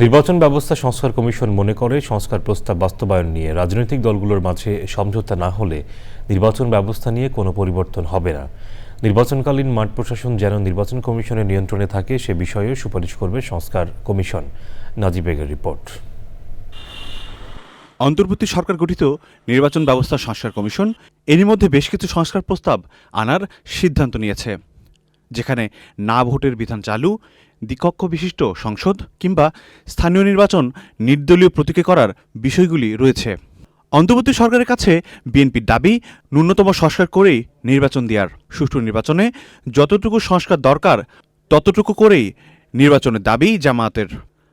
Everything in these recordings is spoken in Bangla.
নির্বাচন ব্যবস্থা সংস্কার কমিশন মনে করে, সংস্কার প্রস্তাব বাস্তবায়ন নিয়ে রাজনৈতিক দলগুলোর মাঝে সমঝোতা না হলে নির্বাচন ব্যবস্থা নিয়ে কোনো পরিবর্তন হবে না। নির্বাচনকালীন মাঠ প্রশাসন যেন নির্বাচন কমিশনের নিয়ন্ত্রণে থাকে, সে বিষয়েও সুপারিশ করবে সংস্কার কমিশন। নাজিব বেগের রিপোর্ট। অন্তর্বর্তী সরকার গঠিত নির্বাচন ব্যবস্থা সংস্কার কমিশন, এরই মধ্যে বেশ কিছু সংস্কার প্রস্তাব আনার সিদ্ধান্ত নিয়েছে। যেখানে না ভোটের বিধান চালু, দ্বিকক্ষ বিশিষ্ট সংসদ কিংবা স্থানীয় নির্বাচন নির্দলীয় প্রতীকে করার বিষয়গুলি রয়েছে। অন্তর্বর্তী সরকারের কাছে বিএনপির দাবি, ন্যূনতম সংস্কার করেই নির্বাচন দেওয়ার সুষ্ঠু নির্বাচনে যতটুকু সংস্কার দরকার, ততটুকু করেই নির্বাচনের দাবি জামায়াতের।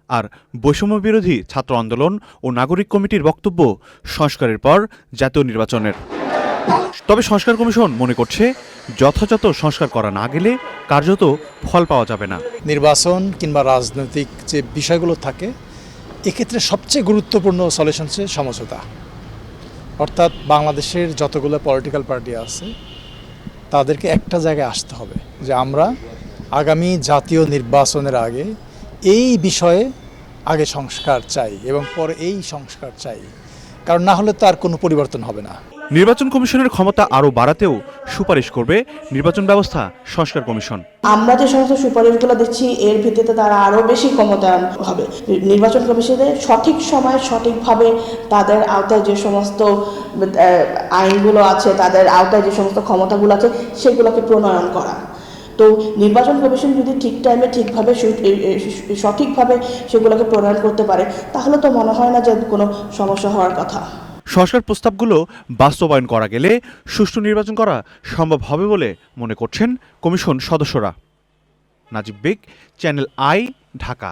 আর বৈষম্য বিরোধী ছাত্র আন্দোলন ও নাগরিক কমিটির বক্তব্য সংস্কারের পর জাতীয় নির্বাচনের। তবে সংস্কার কমিশন মনে করছে, যথাযথ সংস্কার করা না গেলে কার্যত ফল পাওয়া যাবে না। নির্বাচন কিংবা রাজনৈতিক যে বিষয়গুলো থাকে, এক্ষেত্রে সবচেয়ে গুরুত্বপূর্ণ সলিউশন হচ্ছে সমঝোতা। অর্থাৎ বাংলাদেশের যতগুলো পলিটিক্যাল পার্টি আছে, তাদেরকে একটা জায়গায় আসতে হবে যে আমরা আগামী জাতীয় নির্বাচনের আগে এই বিষয়ে আগে সংস্কার চাই এবং পরে এই সংস্কার চাই। কারণ না হলে তো আর কোনো পরিবর্তন হবে না। নির্বাচন কমিশনের ক্ষমতা আরও বাড়াতেও সুপারিশ করবে নির্বাচন ব্যবস্থা সংস্কার কমিশন। আমরা যে সমস্ত সুপারিশগুলো দিচ্ছি, এর ভিত্তিতে তারা আরও বেশি ক্ষমতায়ন হবে। নির্বাচন কমিশনের সঠিক সময়ে সঠিকভাবে তাদের আওতায় যে সমস্ত আইনগুলো আছে, তাদের আওতায় যে সমস্ত ক্ষমতাগুলো আছে, সেগুলোকে প্রণয়ন করা। তো নির্বাচন কমিশন যদি ঠিক টাইমে ঠিকভাবে সঠিকভাবে সেগুলোকে প্রণয়ন করতে পারে, তাহলে তো মনে হয় না যে কোনো সমস্যা হওয়ার কথা। সংস্কার প্রস্তাবগুলো বাস্তবায়ন করা গেলে সুষ্ঠু নির্বাচন করা সম্ভব হবে বলে মনে করছেন কমিশন সদস্যরা। Najib Beg, Channel I, Dhaka.